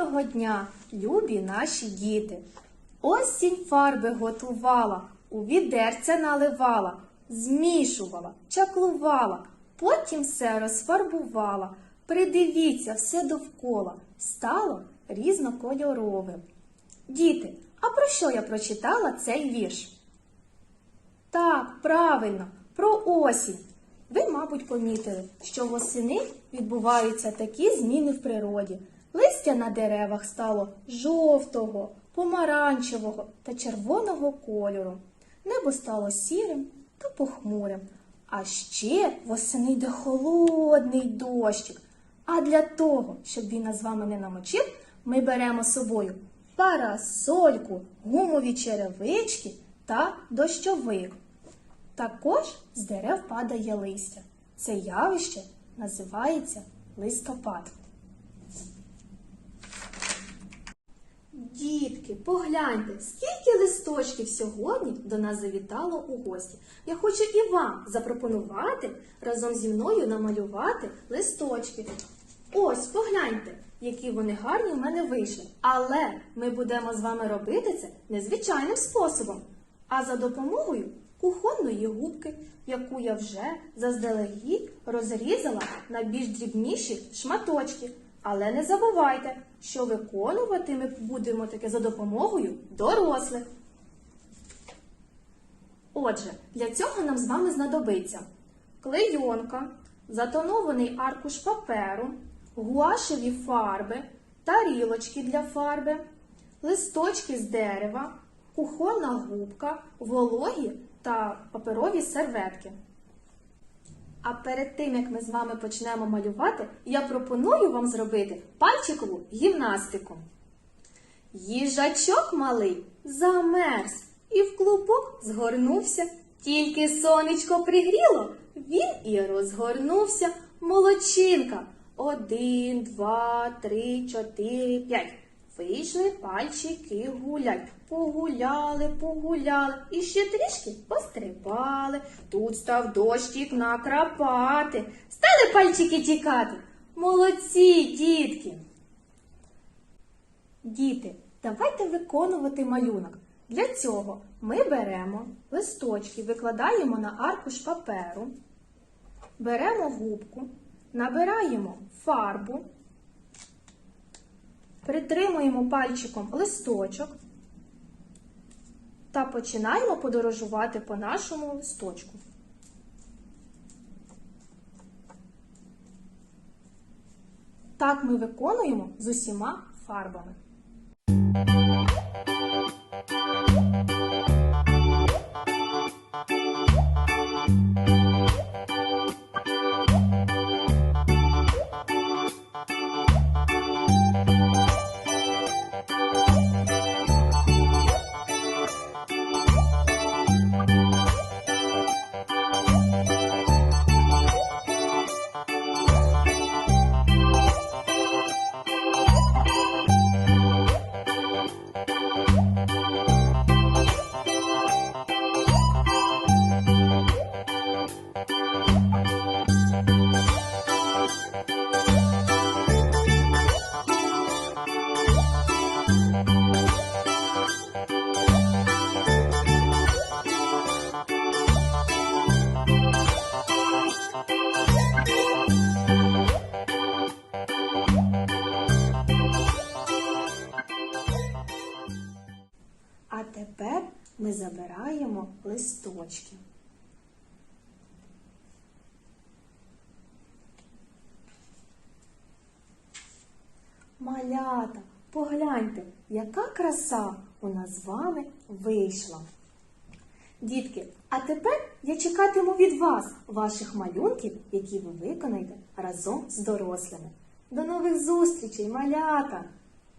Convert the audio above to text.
Доброго дня, любі наші діти. Осінь фарби готувала, у відерця наливала, змішувала, чаклувала, потім все розфарбувала. Придивіться, все довкола стало різнокольоровим. Діти, а про що я прочитала цей вірш? Так, правильно, про осінь. Ви, мабуть, помітили, що восени відбуваються такі зміни в природі. Листя на деревах стало жовтого, помаранчевого та червоного кольору. Небо стало сірим та похмурим. А ще восени йде холодний дощик. А для того, щоб він нас з вами не намочив, ми беремо з собою парасольку, гумові черевички та дощовик. Також з дерев падає листя. Це явище називається листопад. Дітки, погляньте, скільки листочків сьогодні до нас завітало у гості. Я хочу і вам запропонувати разом зі мною намалювати листочки. Ось, погляньте, які вони гарні в мене вийшли. Але ми будемо з вами робити це незвичайним способом, а за допомогою кухонної губки, яку я вже заздалегідь розрізала на більш дрібніші шматочки. Але не забувайте, що виконувати ми будемо таке за допомогою дорослих. Отже, для цього нам з вами знадобиться клейонка, затонований аркуш паперу, гуашеві фарби, тарілочки для фарби, листочки з дерева, кухонна губка, вологі та паперові серветки. А перед тим, як ми з вами почнемо малювати, я пропоную вам зробити пальчикову гімнастику. Їжачок малий замерз і в клубок згорнувся. Тільки сонечко пригріло, він і розгорнувся. Молодчинка. Один, два, три, чотири, п'ять. Вийшли пальчики гулять. Погуляли, погуляли, і ще трішки пострибали. Тут став дощик накрапати. Стали пальчики тікати. Молодці, дітки. Діти, давайте виконувати малюнок. Для цього ми беремо листочки, викладаємо на аркуш паперу, беремо губку, набираємо фарбу, притримуємо пальчиком листочок та починаємо подорожувати по нашому листочку. Так ми виконуємо з усіма фарбами. Ми забираємо листочки. Малята, погляньте, яка краса у нас з вами вийшла. Дітки, а тепер я чекатиму від вас ваших малюнків, які ви виконаєте разом з дорослими. До нових зустрічей, малята!